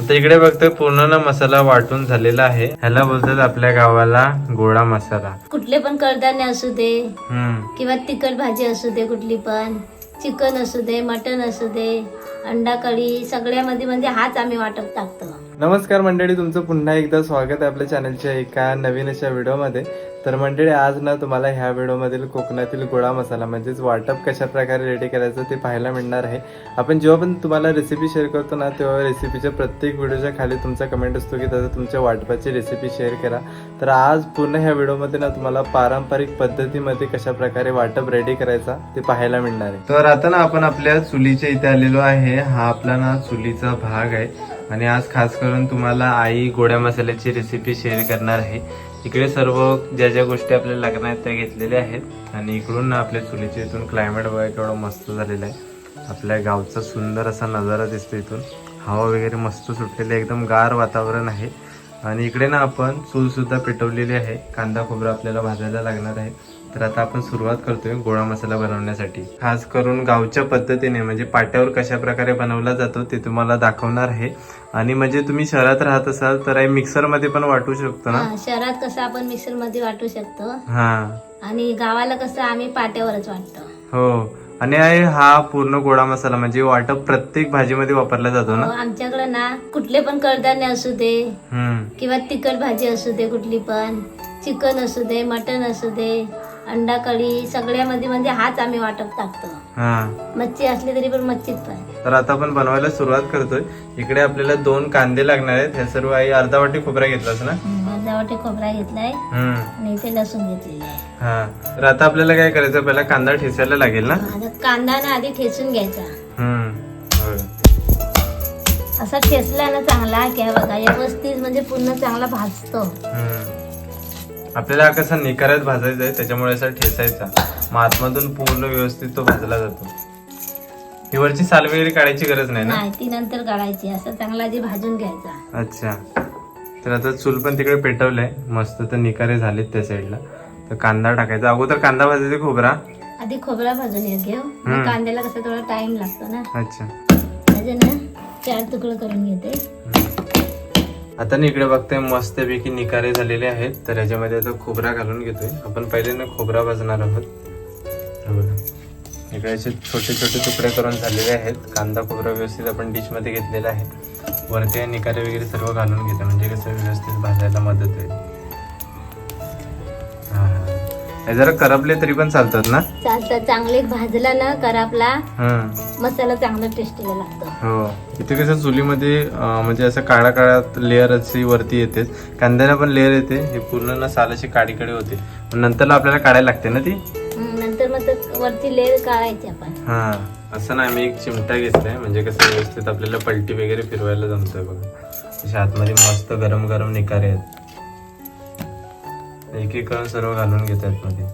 आता इकडे बघतोय पूर्ण ना मसाला वाटून झालेला आहे. ह्याला बोलतात आपल्या गावाला गोळा मसाला. कुठले पण कडधान्य असू दे हम्म. किंवा तिखट भाजी असू दे कुठली पण चिकन असू दे मटन असू दे अंडा कढी सगळ्यामध्ये म्हणजे हाच आम्ही वाटप टाकतो. नमस्कार मंडळी तुमचं पुन्हा एकदा स्वागत आहे आपल्या चॅनलच्या एका नवीन अशा व्हिडिओमध्ये. तर मंडळी आज ना तुम्हाला ह्या व्हिडिओमधील कोकणातील गोळा मसाला म्हणजेच वाटप कशा प्रकारे रेडी करायचं ते पाहायला मिळणार आहे. आपण जेव्हा पण तुम्हाला रेसिपी शेअर करतो ना तेव्हा रेसिपीच्या प्रत्येक व्हिडिओच्या खाली तुमचा कमेंट असतो की त्याचा तुमच्या वाटपाची रेसिपी शेअर करा. तर आज पूर्ण ह्या व्हिडिओमध्ये ना तुम्हाला पारंपरिक पद्धतीमध्ये कशा प्रकारे वाटप रेडी करायचा ते पाहायला मिळणार आहे. तर आता ना आपण आपल्या चुलीच्या इथे आलेलो आहे. हा आपला ना चुलीचा भाग आहे. आणि आज खास करून तुम्हाला आई गोड्या मसाल्याची रेसिपी शेअर करणार आहे. इकडे सर्व ज्या ज्या गोष्टी आपल्या लागणार आहेत त्या घेतलेल्या आहेत. आणि इकडून ना आपल्या चुलीच्या इथून क्लायमेट वगैरे केवढं मस्त झालेलं आहे. आपल्या गावचा सुंदर असा नजारा दिसतो इथून. हवा वगैरे मस्त सुटलेली आहे, एकदम गार वातावरण आहे. आणि इकडे ना आपण चूलसुद्धा पेटवलेली आहे. कांदा खोबरं आपल्याला भाजायला लागणार आहे. तर आता आपण सुरुवात करतोय गोळा मसाला बनवण्यासाठी. खास करून गावच्या पद्धतीने म्हणजे पाट्यावर कशा प्रकारे बनवला जातो ते तुम्हाला दाखवणार आहे. आणि म्हणजे तुम्ही शहरात राहत असाल तर मिक्सरमध्ये पण वाटू शकतो ना? हा, शहरात कसं आपण मिक्सरमध्ये वाटू शकतो. हा. आणि गावाला कसं आम्ही पाट्यावरच वाटतो. हो. आणि आहे हा पूर्ण गोळा मसाला म्हणजे वाटप प्रत्येक भाजीमध्ये वापरला जातो ना? आमच्याकडे ना कुठले पण कडधान्य असू दे किंवा तिखट भाजी असू दे कुठली पण चिकन असू दे मटन असू दे अंडा कढी सगळ्यामध्ये म्हणजे हाच आम्ही वाटप टाकतो. हा. मच्छी असली तरी पण मच्छीत पण. तर आता आपण बनवायला सुरुवात करतोय. इकडे आपल्याला दोन कांदे लागणार आहेत. हे सर्व आई अर्धा वाटी खोबरा घेतलास ना? अर्धावाटी खोबरा घेतलाय. हम्म. आणि इथे लसूण घेतलेले आहे. हा. तर आता आपल्याला काय करायचं? पहिला कांदा ठेचायला लागेल ना? आता कांदा ना आधी ठेचून घ्यायचा. हम्म. होय. असा ठेचला ना चांगला की हा बघा व्यवस्थित म्हणजे पूर्ण चांगला भाजतो. हम्म. आपल्याला कसा निकाऱ्यात भाजायचा आहे त्याच्यामुळे असा ठेचायचा. मग आतमधून पूर्ण व्यवस्थित तो भाजला जातो. ही वरची साल वगैरे काढायची गरज नाही ना? नाही ती नंतर काढायची. असं चांगला आधी भाजून घ्यायचा. अच्छा. तर आता चूल पण तिकडे पेटवलंय. मस्त तर निकारे झालेत त्या साईडला. तर कांदा टाकायचा. अगोदर कांदा भाजायचा खोबरा? आधी खोबरा भाजून येत घेऊ. हम्म. कांद्याला कसं थोडा टाइम लागतो ना. अच्छा. त्याचे ना चार तुकडे करून घेते. आता ना इकडे बघताय मस्तपैकी निकारे झालेले आहेत तर याच्यामध्ये आता खोबरा घालून घेतोय. आपण पहिले ना खोबरा भाजणार आहोत. इकडे असे छोटे छोटे तुकडे करून झालेले आहेत. कांदा खोबरा व्यवस्थित आपण डिशमध्ये घेतलेला आहे. वरती निकारे वगैरे सर्व घालून घेतो म्हणजे कसं व्यवस्थित भाजायला मदत होईल. हे जरा करपले तरी पण चालतात ना? चालतं चांगले भाजला ना करापला हम्म मसाला चांगला टेस्टीला लागतो. हो. इथे कसं चुलीमध्ये अं, म्हणजे असं काळा काळा लेअर अशी वरती येते. कांद्याला पण लेअर येते. हे पूर्ण ना साल अशी काळी काळी होते. पण नंतरला आपल्याला काढायला लागते ना ती? हम्म, नंतर मग ते वरती लेअर काढायची आपण. हा. असं नाही मी एक चिमटा घेतलाय. म्हणजे कसं व्यवस्थित आपल्याला पलटी वगैरे फिरवायला जमतंय बघा. अशा आतमध्ये मस्त गरम गरम निकारे आहेत. एक एक करून सर्व घालून घेतात मध्ये.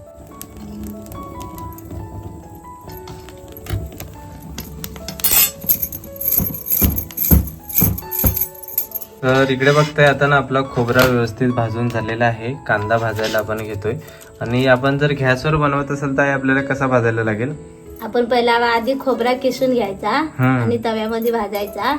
तर इकडे बघताय आता ना आपला खोबरा व्यवस्थित भाजून झालेला आहे. कांदा भाजायला आपण घेतोय. आणि आपण जर गॅसवर बनवत असेल तर आपल्याला कसा भाजायला लागेल? आपण पहिला आधी खोबरा किसून घ्यायचा. आणि तव्यामध्ये भाजायचा.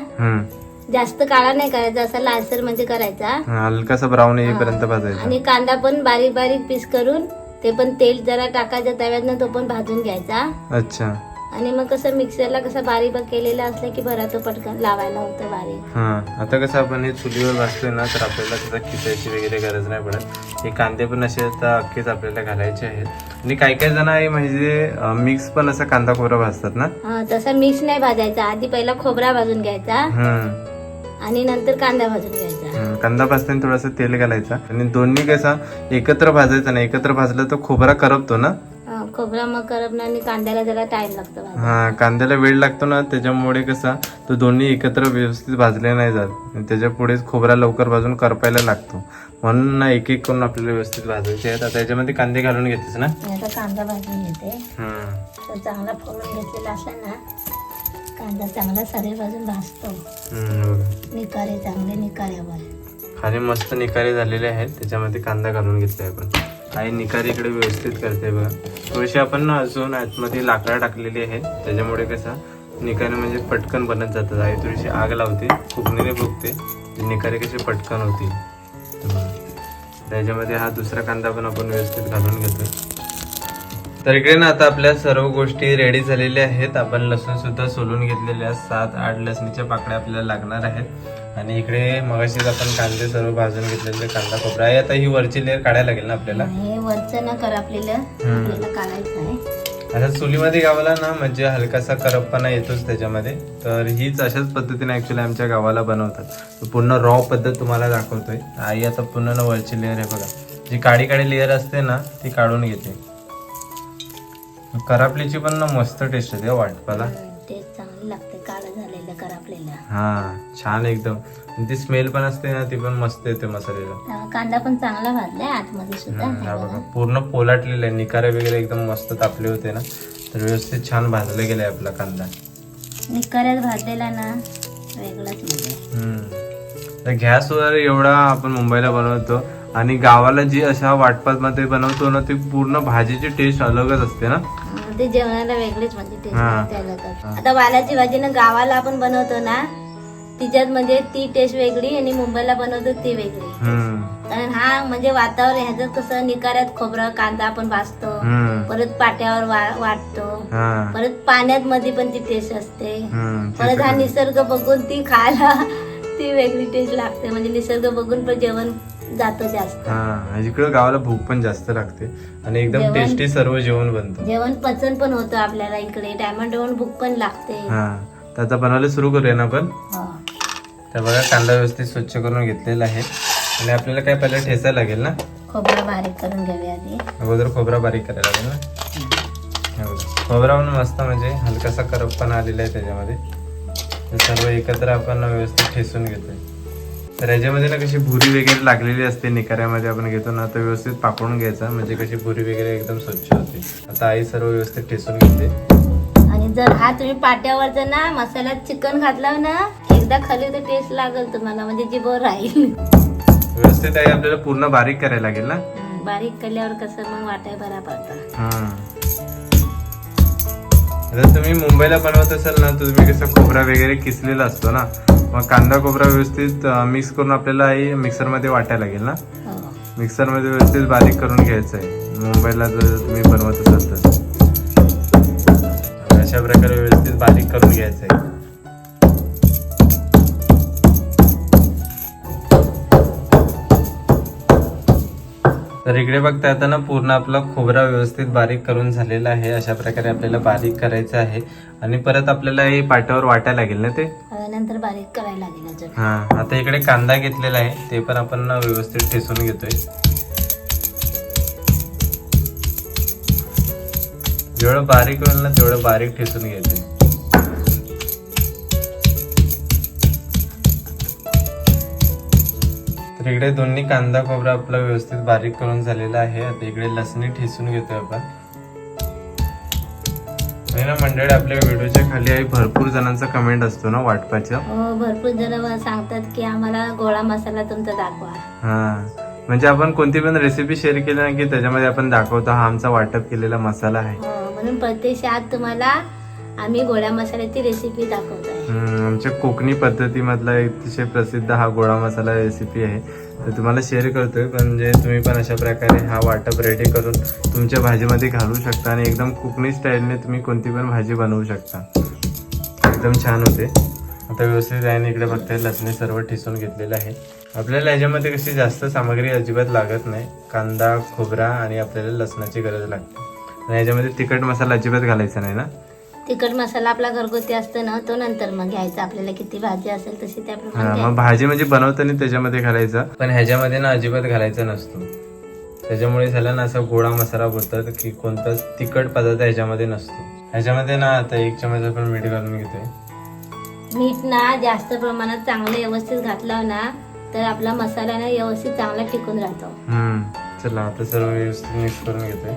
जास्त काळा नाही करायचा असा लालसर म्हणजे करायचा. हलकासा ब्राऊन येईपर्यंत भाजायचा. आणि कांदा पण बारीक बारीक पीस करून ते पण तेल जरा टाकायचा तव्यातनं तो पण भाजून घ्यायचा. अच्छा. आणि मग कसं मिक्सरला कसं बारीक बारीक केलेला असलं की भरा तो पटकन लावायला होतं बारीक. हा आता कसं आपण हे चुलीवर भाजतोय ना तर आपल्याला त्याचा खिचायची वगैरे गरज नाही पडत. हे कांदे पण असे आता अख्खेच आपल्याला घालायचे आहेत. आणि काही काही जण आहे म्हणजे मिक्स पण असा कांदा खोबरा भाजतात ना? हा तसा मिक्स नाही भाजायचा. आधी पहिला खोबरा भाजून घ्यायचा. हम्म आणि नंतर कांदा भाजून घ्यायचा. कांदा भाजताना थोडंसं तेल घालायचं. आणि दोन्ही कसा एकत्र भाजायचं नाही. एकत्र भाजलं तर खोबरा करपतो ना? हा, खोबरा मग करपणं आणि कांद्याला जरा टाइम लागतो भाजायला. हा कांद्याला वेळ लागतो ना त्याच्यामुळे कसा तो दोन्ही एकत्र व्यवस्थित भाजले नाही जात. आणि त्याच्या पुढेच खोबरा लवकर भाजून करपायला लागतो. म्हणून ना एक एक करून आपल्याला व्यवस्थित भाजायचे आहेत. आता याच्यामध्ये कांदे घालून घेतेस ना? मी आता कांदा भाजून घेते. हम्म. तर चांगला फोडून घेतलेला असला ना कांदा चांगला सरे भाजतो. निकारे चांगले निकाऱ्यावर खाली मस्त निकारे झालेले आहेत त्याच्यामध्ये कांदा घालून घेतलाय आपण. आई निकारी इकडे व्यवस्थित करते बघा. थोडीशी आपण ना अजून आतमध्ये लाकडं टाकलेली आहे त्याच्यामुळे कसं निकारी म्हणजे पटकन बनत जातात. आई थोडीशी आग लावते फुकणीने फुकते जी निकारी कशी पटकन होती. त्याच्यामध्ये हा दुसरा कांदा पण आपण व्यवस्थित घालून घेतोय. तर इकडे ना आता आपल्या सर्व गोष्टी रेडी झालेल्या आहेत. आपण लसूण सुद्धा सोलून घेतलेले आहेत. सात आठ लसणीच्या पाकळ्या आपल्याला लागणार आहेत. आणि इकडे मगाशीच आपण कांदे सर्व भाजून घेतलेले कांदा खोबरा. आहे आता ही वरची लेअर काढायला लागेल ना आपल्याला? हे वरचं न कर आपल्याला. हम्म. आपल्याला काढायचं आहे. आता चुलीमध्ये गावाला ना म्हणजे हलकासा करपपणा येतोच त्याच्यामध्ये. तर हीच अशाच पद्धतीने ऍक्च्युली आमच्या गावाला बनवतात. पूर्ण रॉ पद्धत तुम्हाला दाखवतोय. आई आता ना वरची लेअर आहे बघा. जी काळी काळी लेअर असते ना ती काढून घेते. करापलीची पण ना मस्त टेस्ट येते हो वाटपाला ते चांगलं लागते काळं झालेलं कर आपल्याला हा छान एकदम. आणि ती स्मेल पण असते ना ती पण मस्त येते मसाल्याला. हा, कांदा पण चांगला भाजलाय आतमध्ये सुद्धा. हम्म, हा बघा बघा. पूर्ण पोलाटलेलं आहे निकारे वगैरे एकदम मस्त तापले होते ना तर व्यवस्थित छान भाजले गेले आपला कांदा. निकाऱ्यात भाजलेला ना वेगळाच म्हणजे हम्म. तर गॅसवर एवढा आपण मुंबईला बनवतो. आणि गावाला जी अशा वाटपात मध्ये बनवतो ना ती पूर्ण भाजीची टेस्ट अलगच असते ना ते जेवणाला वेगळीच म्हणजे टेस्ट. आता वालाची भाजी ना गावाला आपण बनवतो ना तिच्यात म्हणजे ती टेस्ट वेगळी आणि मुंबईला बनवतो ती वेगळी. कारण हा म्हणजे वातावरण ह्याच्यात कसं निकाऱ्यात खोबरं कांदा आपण भाजतो. परत पाट्यावर वाटतो. परत पाण्यात मध्ये पण ती टेस्ट असते परत हा निसर्ग बघून ती खायला ती वेगळी टेस्ट लागते म्हणजे निसर्ग बघून पण जेवण जातं जास्त. हा इकडं गावाला भूक पण जास्त लागते आणि एकदम जेवण- टेस्टी सर्व जेवण बनतं. जेवण पचन पण होतं आपल्याला इकडे. डायमंड भूक पण लागते. हा तर आता बनवायला सुरू करूया ना आपण? हो. तर बघा कांदा व्यवस्थित स्वच्छ करून घेतलेला आहे. आणि आपल्याला काय पहिला ठेचायला लागेल ना? खोबरं बारीक करून घेऊया आधी. अगोदर खोबरा बारीक करायला लागेल ना? हे बघा. खोबरा पण मस्त म्हणजे हलकासा करपपणा आलेला आहे त्याच्यामध्ये. ते सर्व एकत्र आपण व्यवस्थित ठेसून घेतोय. तर याच्यामध्ये ना कशी भुरी वगैरे लागलेली असते निकाऱ्यामध्ये आपण घेतो ना तर व्यवस्थित पाकडून घ्यायचा. म्हणजे कशी भुरी वगैरे एकदम स्वच्छ होते. आता आई सर्व व्यवस्थित ठेसून घेते. आणि जर हा तुम्ही पाट्यावरचा ना मसाल्यात चिकन घातला ना एकदा खाली तर टेस्ट लागेल तुम्हाला म्हणजे जिभवर राहील. व्यवस्थित आई आपल्याला पूर्ण बारीक करायला लागेल ना? बारीक केल्यावर कसं मग वाटाय बरा पडतं. आता तुम्ही मुंबईला बनवत असाल ना तुम्ही कसं खोबरा वगैरे किसलेला असतो ना मग कांदा खोबरा व्यवस्थित मिक्स करून आपल्याला आई मिक्सरमध्ये वाटायला लागेल ना? हो. मिक्सरमध्ये व्यवस्थित बारीक करून घ्यायचं आहे. मुंबईला जर तुम्ही बनवत असाल तर. अशा प्रकारे व्यवस्थित बारीक करून घ्यायचं आहे. तर इकडे बघता आता ना पूर्ण आपला खोबरा व्यवस्थित बारीक करून झालेला आहे. अशा प्रकारे आपल्याला बारीक करायचं आहे. आणि परत आपल्याला हे पाट्यावर वाटायला लागेल ना ते? नंतर बारीक करायला लागेल हा आता इकडे कांदा घेतलेला आहे. ते पण आपण ना व्यवस्थित ठेसून घेतोय. जेवढं बारीक होईल ना तेवढं बारीक ठेसून घ्यायचंय तर इकडे दोन्ही कांदा खोबरा आपला व्यवस्थित बारीक करून झालेला आहे. आता इकडे लसणी ठेसून घेतोय आपण. आणि ना मंडळी आपल्या व्हिडिओच्या खाली आहे. भरपूर जणांचा कमेंट असतो ना वाटपाच्या हो भरपूर जण मला सांगतात की आम्हाला गोळा मसाला तुमचा दाखवा. हा. म्हणजे आपण कोणती पण रेसिपी शेअर केली ना की त्याच्यामध्ये आपण दाखवतो. हा आमचा वाटप केलेला मसाला आहे. हो म्हणून प्रत्यक्षात तुम्हाला आम्ही गोळ्या मसाल्याची रेसिपी दाखवत आहे. आमच्या कोकणी पद्धतीमधला एक अतिशय प्रसिद्ध हा गोळा मसाला रेसिपी आहे. तर तुम्हाला शेअर करतोय म्हणजे तुम्ही पण अशा प्रकारे हा वाटप रेडी करून तुमच्या भाजीमध्ये घालू शकता आणि एकदम कोकणी स्टाईलने तुम्ही कोणती पण भाजी बनवू शकता. एकदम छान होते. आता व्यवस्थित आहे इकडे फक्त लसणी सर्व ठिसून घेतलेलं आहे. आपल्याला याच्यामध्ये कशी जास्त सामग्री अजिबात लागत नाही. कांदा खोबरा आणि आपल्याला लसणाची गरज लागते. आणि याच्यामध्ये तिखट मसाला अजिबात घालायचा नाही ना? तिखट मसाला आपला घरगुती असतो ना तो नंतर मग घ्यायचा. आपल्याला किती भाजी असेल तशी हा त्याप्रमाणे मग घ्यायची. भाजी म्हणजे बनवताना त्याच्यामध्ये घालायचा. पण ह्याच्यामध्ये ना अजिबात घालायचा नसतो. त्याच्यामुळे झालं ना असा गोळा मसाला बोलतात की कोणताच तिखट पदार्थ ह्याच्यामध्ये नसतो. ह्याच्यामध्ये ना आता एक चमच आपण मीठ घालून घेतोय. मीठ ना जास्त प्रमाणात चांगलं व्यवस्थित घातलं ना तर आपला मसाला ना व्यवस्थित चांगला टिकून राहतो. हम्म चला आता सर्व व्यवस्थित मिक्स करून घेतोय.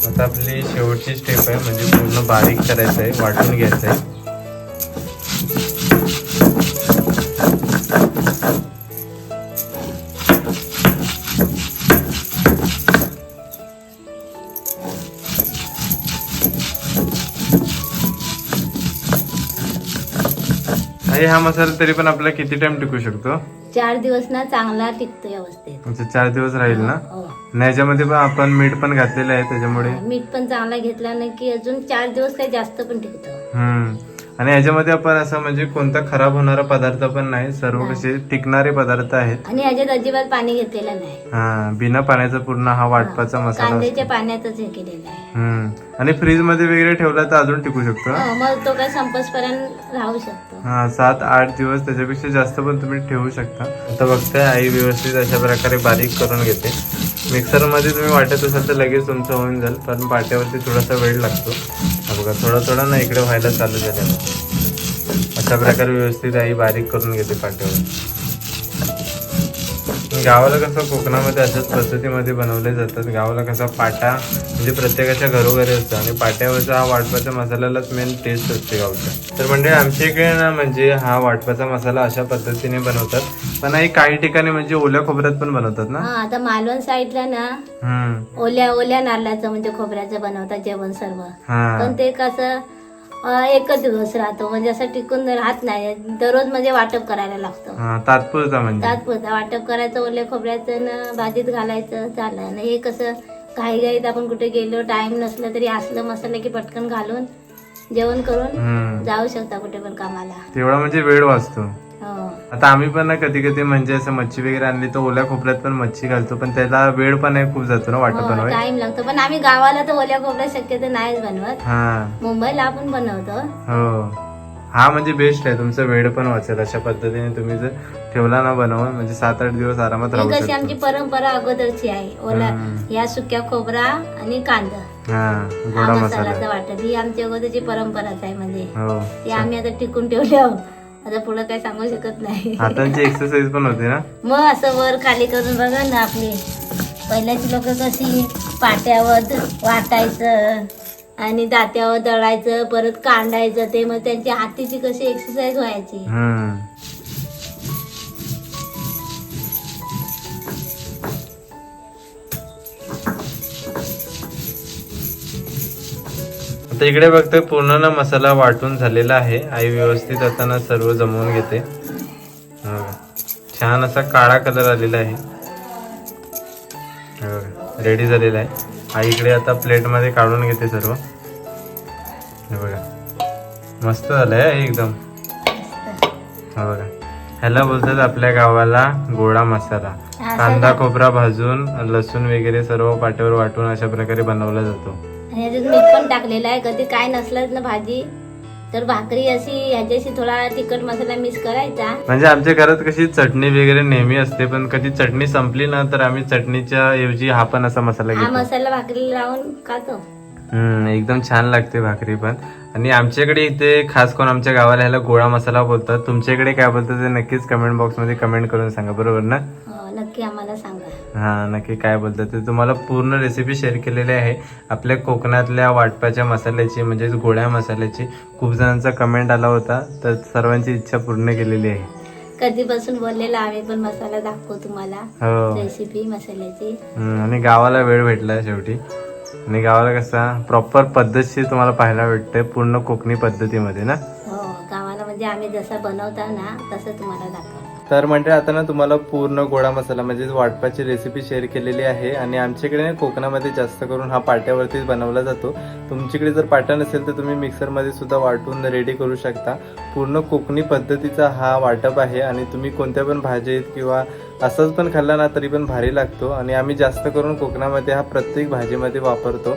आता आपली शेवटची स्टेप आहे म्हणजे पूर्ण बारीक करायचं आहे वाटून घ्यायचं आहे आई हा मसाला तरी पण आपला किती टाइम टिकू शकतो? चार दिवस ना चांगला टिकतो व्यवस्थित. म्हणजे चार दिवस राहील ना? हो. आणि याच्यामध्ये पण आपण मीठ पण घातलेलं आहे त्याच्यामुळे. मीठ पण चांगला घेतला ना की अजून चार दिवस काही जास्त पण टिकतो. हम्म. आणि याच्यामध्ये आपण असं म्हणजे कोणता खराब होणारा पदार्थ पण नाही सर्व कसे टिकणारे पदार्थ आहेत. आणि ह्याच्यात अजिबात पाणी घेतलेलं नाही. हा बिना पाण्याचा पूर्ण हा वाटपाचा मसाला. कांद्याच्या पाण्यातच हे केलेलं आहे. हम्म आणि फ्रीजमध्ये वगैरे ठेवला तर अजून टिकू शकतो? हो, मग तो काय संपसपर्यंत राहू शकतो. हा सात आठ दिवस त्याच्यापेक्षा जास्त पण तुम्ही ठेवू शकता. आता बघताय आई व्यवस्थित अशा प्रकारे बारीक करून घेते. मिक्सरमध्ये तुम्ही वाटत असाल तर लगेच तुमचं होऊन जाईल पण पाट्यावरती थोडासा वेळ लागतो. बघा थोडा थोडा ना इकडे व्हायला चालू झालेलं अशा प्रकारे व्यवस्थित आई बारीक करून घेते पाट्यावर गावाला कसं कोकणामध्ये अशाच पद्धतीमध्ये बनवले जातात. गावाला कसा पाटा म्हणजे प्रत्येकाच्या घरोघरी असतो आणि पाट्यावरचा हा वाटपाच्या मसाल्यालाच मेन टेस्ट असते गावच्या तर म्हणजे आमच्या इकडे ना म्हणजे हा वाटपाचा मसाला अशा पद्धतीने बनवतात. पण आई काही ठिकाणी म्हणजे ओल्या खोबऱ्यात पण बनवतात ना? हा आता मालवण साईडला ना हम्म. ओल्या ओल्या नारळाचं म्हणजे खोबऱ्याचं बनवतात जेवण सर्व. हा. पण ते कसं एकच दिवस राहतो. म्हणजे असं टिकून राहत नाही. दररोज म्हणजे वाटप करायला लागतं. हा तात्पुरता म्हणजे. तात्पुरता. वाटप करायचं ओल्या खोबऱ्याचं ना भाजीत घालायचं झालं. आणि हे कसं घाई घाईत आपण कुठे गेलो टाइम नसलं तरी असलं मसाला की पटकन घालून जेवण करून हम्म. जाऊ शकता कुठे पण कामाला. तेवढा म्हणजे वेळ वाचतो. आता आम्ही पण ना कधी कधी म्हणजे असं मच्छी वगैरे आणली तर ओल्या खोबऱ्यात पण मच्छी घालतो पण त्याला वेळ पण आहे खूप जातो ना बनवाय टाइम लागतो. पण आम्ही गावाला तर ओल्या खोबऱ्या शक्यतो नाहीच बनवत. हा. मुंबईला आपण बनवतो. हो. हा म्हणजे बेस्ट आहे तुमचा वेळ पण वाचेल अशा पद्धतीने तुम्ही जर ठेवला ना बनवून म्हणजे सात आठ दिवस आरामात ही राहू कशी आमची शकतो परंपरा अगोदरची आहे. ओला हम्म. या सुक्या खोबरा आणि कांदा. हा हा गोडा मसाला वाटत. ही आमची अगोदरची परंपराच आहे म्हणजे. हो. ती आम्ही आता टिकून ठेवली आहोत. आता पुढे काय सांगू शकत नाही. हातांची एक्सरसाइज पण होते ना? मग असं वर खाली करून बघा ना आपली. पहिल्याची लोक कशी पाट्यावर वाटायचं आणि दात्यावर दळायचं परत कांडायचं ते मग त्यांची हातीची कशी एक्सरसाइज व्हायची. आता इकडे बघतोय पूर्ण ना मसाला वाटून झालेला आहे. आई व्यवस्थित आता ना सर्व जमवून घेते. छान असा काळा कलर आलेला आहे. रेडी झालेला आहे. आई इकडे आता प्लेटमध्ये काढून घेते सर्व. हे बघा. मस्त झालंय एकदम. हा बघा. ह्याला बोलतात आपल्या गावाला गोडा मसाला. कांदा खोबरा भाजून लसूण वगैरे सर्व पाट्यावर वाटून अशा प्रकारे बनवला जातो. टाकलेलं आहे. कधी काय नसलं ना भाजी. तर भाकरी अशी ह्याच्याशी थोडा तिखट मसाला मिक्स करायचा. म्हणजे आमच्या घरात कशी चटणी वगैरे नेहमी असते पण कधी चटणी संपली ना तर आम्ही चटणीच्या ऐवजी हा पण असा मसाला हा घेतो. मसाला भाकरी लावून खातो. हम्म एकदम छान लागते भाकरी पण. आणि आमच्याकडे इथे खास करून आमच्या गावाला ह्याला गोळा मसाला बोलतात. तुमच्याकडे काय बोलतात ते नक्कीच कमेंट बॉक्समध्ये कमेंट करून सांगा बरोबर ना? नक्की आम्हाला सांगा. हा नक्की काय बोलतात ते? तुम्हाला पूर्ण रेसिपी शेअर केलेली आहे. आपल्या कोकणातल्या वाटपाच्या मसाल्याची म्हणजेच गोळ्या मसाल्याची खूप जणांचा कमेंट आला होता. तर सर्वांची इच्छा पूर्ण केलेली आहे. कधीपासून बोललेला आम्ही पण मसाला दाखवू तुम्हाला. हो. रेसिपी मसाल्याची. हम्म, आणि गावाला वेळ भेटला शेवटी. आणि गावाला कसा प्रॉपर पद्धतशीर तुम्हाला पाहायला भेटते पूर्ण कोकणी पद्धतीमध्ये ना? हो गावाला म्हणजे आम्ही जसं बनवता ना तसं तुम्हाला दाखवतो. तर म्हणजे आता ना तुम्हाला पूर्ण गोडा मसाला म्हणजेच वाटपाची रेसिपी शेअर केलेली आहे. आणि आमच्याकडे ना कोकणामध्ये जास्त करून हा पाट्यावरतीच बनवला जातो. तुमच्याकडे जर पाटा नसेल तर तुम्ही मिक्सरमध्ये सुद्धा वाटून रेडी करू शकता. पूर्ण कोकणी पद्धतीचा हा वाटप आहे. आणि तुम्ही कोणत्या पण भाजीत किंवा असंच पण खाल्ला ना तरी पण भारी लागतो. आणि आम्ही जास्त करून कोकणामध्ये हा प्रत्येक भाजीमध्ये वापरतो.